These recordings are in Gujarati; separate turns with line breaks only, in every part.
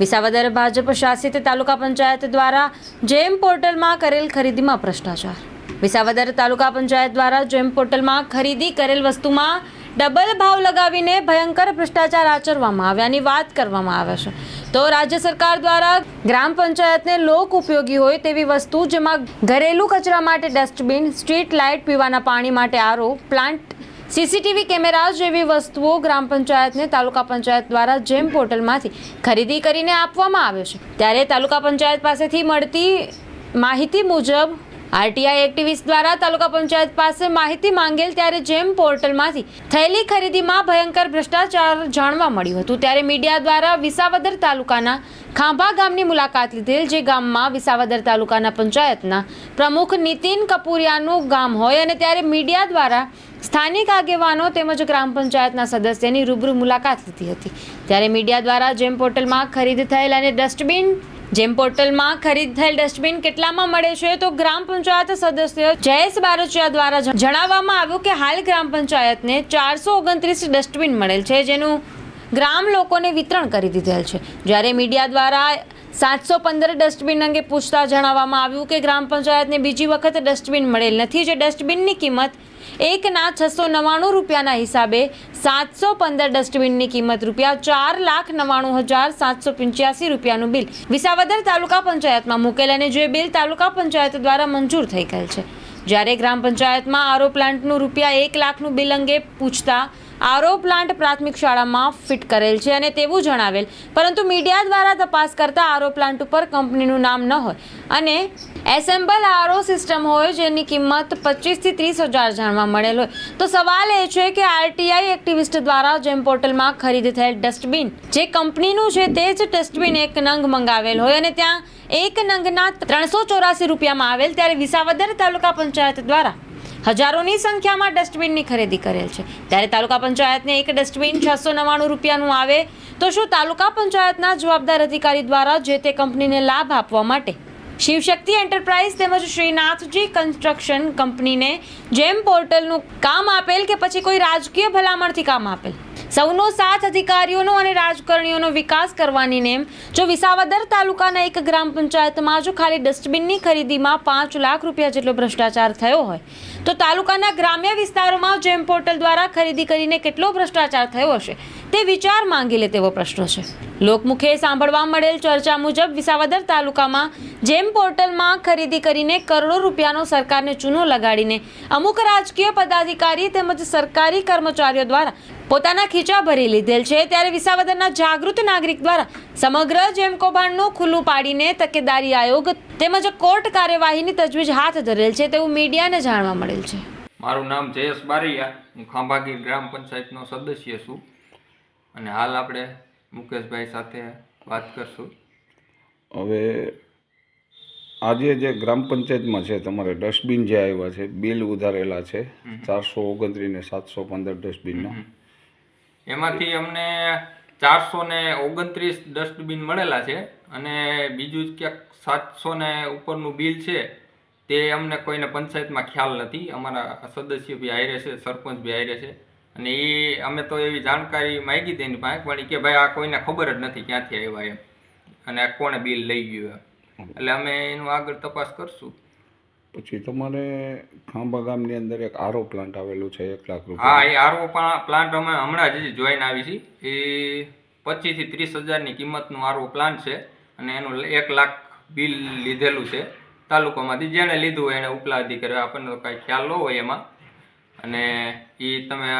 વિસાવદર ભાજપ શાસિત તાલુકા પંચાયત દ્વારા જેમ પોર્ટલમાં કરેલ ખરીદીમાં ભ્રષ્ટાચાર. વિસાવદર તાલુકા પંચાયત દ્વારા જેમ પોર્ટલમાં ખરીદી કરેલ વસ્તુમાં ડબલ ભાવ લગાવીને ભયંકર ભ્રષ્ટાચાર આચરવામાં આવ્યાની વાત કરવામાં આવે છે. તો રાજ્ય સરકાર દ્વારા ગ્રામ પંચાયતને લોક ઉપયોગી હોય તેવી વસ્તુ જેમાં ઘરેલું કચરા માટે ડસ્ટબિન, સ્ટ્રીટ લાઇટ પીવાના પાણી માટે આરો, પ્લાન્ટ સીસીટીવી કેમેરા જેવી વસ્તુઓ ગ્રામ પંચાયતને તાલુકા પંચાયત દ્વારા જેમ પોર્ટલમાંથી ખરીદી કરીને આપવામાં આવે છે, ત્યારે તાલુકા પંચાયત પાસેથી મળતી માહિતી મુજબ આરટીઆઈ એક્ટિવિસ્ટ દ્વારા તાલુકા પંચાયત પાસે માહિતી માંગેલ ત્યારે જેમ પોર્ટલમાંથી થયેલી ખરીદીમાં ભયંકર ભ્રષ્ટાચાર જાણવા મળ્યું હતું, ત્યારે મીડિયા દ્વારા વિસાવદર તાલુકાના ખાંભા ગામની મુલાકાત લીધેલ, જે ગામમાં વિસાવદર તાલુકાના પંચાયતના પ્રમુખ નીતિન કપૂરિયાનું ગામ હોય અને ત્યારે મીડિયા દ્વારા સ્થાનિક આગેવાનો તેમજ ગ્રામ પંચાયતના સદસ્યની રૂબરૂ મુલાકાત લીધી હતી. ત્યારે મીડિયા દ્વારા જેમ પોર્ટલમાં ખરીદ થયેલ અને ડસ્ટબિન જેમ પોર્ટલમાં ખરીદ થયેલ ડસ્ટબિન કેટલામાં મળે છે તો ગ્રામ પંચાયત સદસ્ય જયેશ બારોચિયા દ્વારા જણાવવામાં આવ્યું કે હાલ ગ્રામ પંચાયતને ચારસો ઓગણત્રીસ ડસ્ટબિન મળેલ છે જેનું ગ્રામ લોકોને વિતરણ કરી દીધેલ છે. જ્યારે મીડિયા દ્વારા સાતસો પંદર ડસ્ટબિન અંગે પૂછતા જણાવવામાં આવ્યું કે ગ્રામ પંચાયતને બીજી વખત ડસ્ટબિન મળેલ નથી. જે ડસ્ટબિનની કિંમત એકના છસો નવ્વાણું રૂપિયાના હિસાબે સાતસો પંદર ડસ્ટબિનની કિંમત રૂપિયા ચાર લાખ નવ્વાણું હજાર સાતસો પંચ્યાસી રૂપિયાનું બિલ વિસાવદર તાલુકા પંચાયતમાં મૂકેલ અને જે બિલ તાલુકા પંચાયત દ્વારા મંજૂર થઈ ગયેલ છે. જ્યારે ગ્રામ પંચાયતમાં આરો પ્લાન્ટનું રૂપિયા એક લાખનું બિલ અંગે પૂછતા આરો પ્લાન્ટ પ્રાથમિક શાળામાં ફિટ કરેલ છે અને તેવું જણાવેલ. પરંતુ મીડિયા દ્વારા તપાસ કરતા આરો પ્લાન્ટ ઉપર કંપનીનું નામ ન હોય. અને એસેમ્બલ આરો સિસ્ટમ હોય જેની કિંમત પચીસથી ત્રીસ હજાર જાણવા મળેલ હોય. તો સવાલ એ છે કે આરટીઆઈ એક્ટિવિસ્ટ દ્વારા જેમ પોર્ટલમાં ખરીદ થયેલ ડસ્ટબિન, જે કંપનીનું છે તે જ ડસ્ટબિન એક નંગ મંગાવેલ હોય અને ત્યાં એક નંગના ત્રણસો ચોરાસી રૂપિયામાં આવેલ ત્યારે વિસાવદર તાલુકા પંચાયત દ્વારા હજારોની સંખ્યામાં ડસ્ટબિનની ખરીદી કરેલ છે. ત્યારે તાલુકા પંચાયતને એક ડસ્ટબિન છસો નવ્વાણું રૂપિયાનું આવે, તો શું તાલુકા પંચાયતના જવાબદાર અધિકારી દ્વારા જે તે કંપનીને લાભ આપવા માટે? શિવશક્તિ એન્ટરપ્રાઇઝ તેમજ શ્રીનાથજી કન્સ્ટ્રક્શન કંપનીને જેમ પોર્ટલનું કામ આપેલ કે પછી કોઈ રાજકીય ભલામણથી કામ આપેલ? સૌનો સાથ, અધિકારીઓનો અને રાજકારણીઓનો વિકાસ કરવાની નેમ. જો વિસાવદર તાલુકાના એક ગ્રામ પંચાયતમાં જો ખાલી ડસ્ટબિનની ખરીદીમાં પાંચ લાખ રૂપિયા જેટલો ભ્રષ્ટાચાર થયો હોય, તો તાલુકાના ગ્રામ્ય વિસ્તારોમાં જેમ પોર્ટલ દ્વારા ખરીદી કરીને કેટલો ભ્રષ્ટાચાર થયો હશે? તે વિચાર માંગી લે તેવો પ્રશ્ન છે. લોકમુખે સાંભળવા મળેલ ચર્ચા મુજબ વિસાવદર તાલુકામાં જેમ પોર્ટલમાં ખરીદી કરીને કરોડો રૂપિયાનો સરકારને ચૂનો લગાડીને અમુક રાજકીય પદાધિકારી તેમજ સરકારી કર્મચારીઓ દ્વારા પોતાના ખીચા ભરી લીધેલ છે, ત્યારે વિસાવદરના જાગૃત નાગરિક દ્વારા સમગ્ર જેમ કૌભાંડનું ખુલ્લું પાડીને તકેદારી આયોગ તેમજ કોર્ટ કાર્યવાહીની તજવીજ હાથ ધરેલ છે તેવું મીડિયાને જાણવા મળેલ છે.
મારું નામ જયેશ બારૈયા, હું ખાંભાગીર ગ્રામ પંચાયતનો સદસ્ય છું. અને હાલ આપણે મુકેશભાઈ સાથે વાત કરશું.
હવે આજે જે ગ્રામ પંચાયતમાં છે તમારે ડસ્ટબિન જે આવ્યા છે બિલ ઉધારેલા છે ચારસો ઓગણત્રીસ ને સાતસો પંદર ડસ્ટબિનના.
એમાંથી અમને ચારસો ને ઓગણત્રીસ ડસ્ટબિન મળેલા છે અને બીજું ક્યાંક સાતસો ને ઉપરનું બિલ છે તે અમને કોઈને પંચાયતમાં ખ્યાલ નથી. અમારા સદસ્ય બી હારે છે સરપંચ બી હારે છે. અને એ અમે તો એવી જાણકારી માગી હતી એની પાસે પણ કે ભાઈ આ કોઈને ખબર જ નથી ક્યાંથી આવ્યા એમ. અને આ કોણે બિલ લઈ ગયું એમ. એટલે અમે એનું આગળ તપાસ કરશું.
પછી તમારે ખાંભા ગામની અંદર એક આરો પ્લાન્ટ આવેલું છે એક લાખ રૂપિયા
હા એ આરો પ્લાન્ટ અમે હમણાં જ જોઈન આવી છે. એ પચીસથી ત્રીસ હજારની કિંમતનું આરો પ્લાન્ટ છે અને એનું એક લાખ બિલ લીધેલું છે. તાલુકામાંથી જેણે લીધું હોય એને ઉપલા અધિકારી આપણને તો કાંઈ ખ્યાલ ન હોય એમાં. અને એ તમે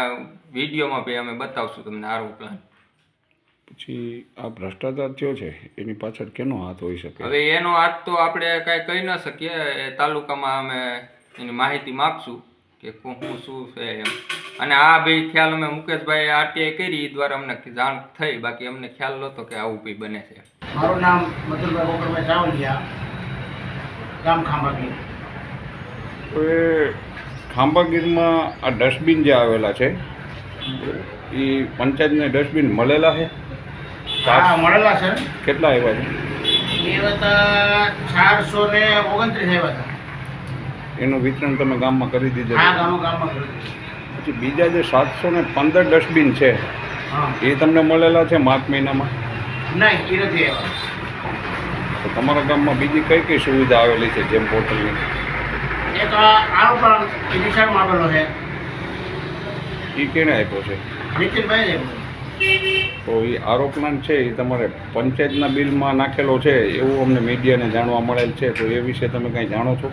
વિડીયોમાં ભાઈ અમે બતાવશું તમને આરો પ્લાન
પછી આ ભ્રષ્ટાચાર થયો છે એની પાછળ કેનો હાથ હોઈ શકે?
હવે એનો હાથ તો આપણે કાંઈ કહી ન શકીએ એ તાલુકામાં અમે એની માહિતી માગશું કે કોણ શું શું છે એમ. અને આ ભાઈ ખ્યાલ અમે મુકેશભાઈ આરટીઆઈ કરી એ દ્વારા અમને જાણ થઈ બાકી અમને ખ્યાલ નહોતો કે આવું ભાઈ બને છે.
મારું નામ મધુરભાઈ ગોકળભાઈ રાવલિયા ગામ ખાંભાગી.
ખાંભાગીરમાં આ ડસ્ટબિન જે આવેલા છે એ પંચાયતને ડસ્ટબિન મળેલા છે?
હા મળેલા છે.
કેટલા આવ્યા છે?
એ હતા ચારસો ને ઓગણત્રીસ આવ્યા હતા.
એનું વિતરણ તમે ગામમાં કરી
હા ગામો ગામમાં કર્યું
પછી બીજા જે સાતસો ને પંદર ડસ્ટબિન છે એ તમને મળેલા છે માર્ચ મહિનામાં?
નહીં એ નથી આવ્યા.
તો તમારા ગામમાં બીજી કઈ કઈ સુવિધા આવેલી છે જેમ પોર્ટલની
આ એ નિશાળમાં આવેલો છે.
એ કેને આપ્યો છે?
નીતિનભાઈ
તો એ આરો છે એ તમારે પંચાયતના બિલમાં નાખેલો છે એવું અમને મીડિયાને જાણવા મળેલ છે તો એ વિશે તમે કાંઈ જાણો છો?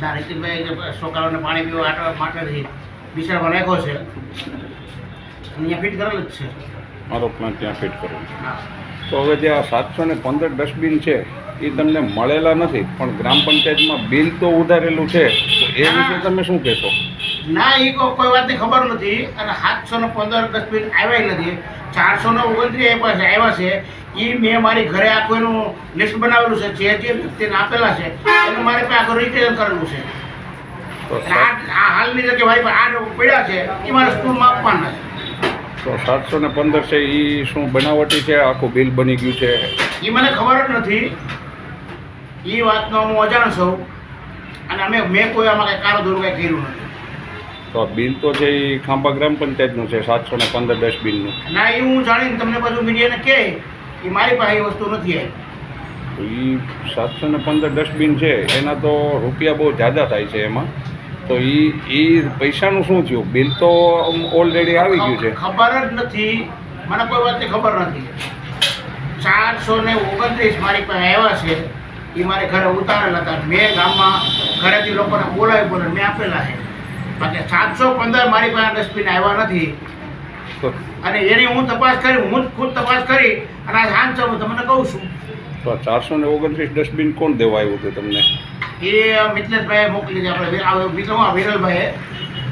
ના નીતિનભાઈ છોકરાઓને પાણી પીવા આટવા માટેથી નિશાળમાં રાખ્યો છે. અહીંયા ફિટ કરેલ જ છે.
આરો ત્યાં ફિટ કરેલું
હા.
તો હવે જે આ સાતસો ને પંદર ડસ્ટબિન છે એ તમને મળેલા નથી પણ ગ્રામ પંચાયતમાં બિલ તો ઉધારેલું છે તો એ વિશે તમે શું કહેશો?
ના એ કોઈ વાતની ખબર નથી અને સાતસો ને પંદર ડસ્ટબિન આવ્યા નથી ચારસો ને ઓગણત્રીસ આવ્યા છે એ મેં મારી ઘરે આખું એનું લિસ્ટ બનાવેલું છે જે જે વ્યક્તિને આપેલા છે એને મારે પાસે આખું રિટેલ કરેલું છે. આ આ હાલની જગ્યાએ મારી પાસે આઠ પડ્યા છે એ મારે સ્કૂલમાં આપવાના છે.
તો સાતસો ને પંદર છે એ શું બનાવટી છે? આખું બિલ બની ગયું છે.
એ મને ખબર જ નથી. એ વાતનો હું અજાણ છું. અને અમે મેં કોઈ આમાં કંઈ કારો દોરું કંઈ કર્યું નથી.
તો બિલ તો છે એ ખાંભા ગ્રામ પંચાયતનું છે સાતસો ને પંદર ડસ્ટબિનનું
ના એ હું જાણીને તમને બધું મીડિયાને કહે એ મારી પાસે એ વસ્તુ નથી આવી.
તો એ સાતસો ને પંદર ડસ્ટબિન છે એના તો રૂપિયા બહુ જ્યાદા થાય છે એમાં. તો એ એ પૈસાનું શું થયું? બિલ તો ઓલરેડી આવી ગયું છે.
ખબર જ નથી. મને કોઈ વાતની ખબર નથી. ચારસો ને ઓગણત્રીસ મારી પાસે આવ્યા છે. એ મારે ઘરે ઉતારેલા હતા. મેં ગામમાં ઘરેથી લોકોને બોલાવી બોલાવી મેં આપેલા છે. બાકી સાતસો પંદર મારી પાસે ડસ્ટબિન આવ્યા નથી. અને એની હું તપાસ કરી હું જ ખુદ તપાસ કરી અને આ સાંજ હું તમને કહું છું.
તો ચારસો ને ઓગણત્રીસ ડસ્ટબિન કોણ દેવા આવ્યું હતું તમને?
એ મિથલેશભાઈએ મોકલી હતી આપણે મિત્ર હું વિરલભાઈએ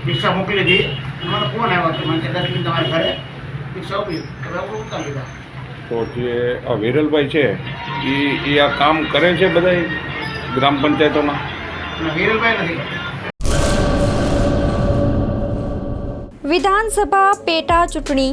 રિક્ષા મોકલી હતી મને ફોન આવ્યો હતો. મને કે ડસ્ટબિન તમારી ઘરે રિક્ષા ઉપલી હવે આપણે ઉતારી લીધા.
તો જે આ વિરલભાઈ છે એ એ આ કામ કરે છે બધા ગ્રામ
પંચાયતોમાં? વિરલભાઈ નથી
વિધાનસભા પેટા ચૂંટણી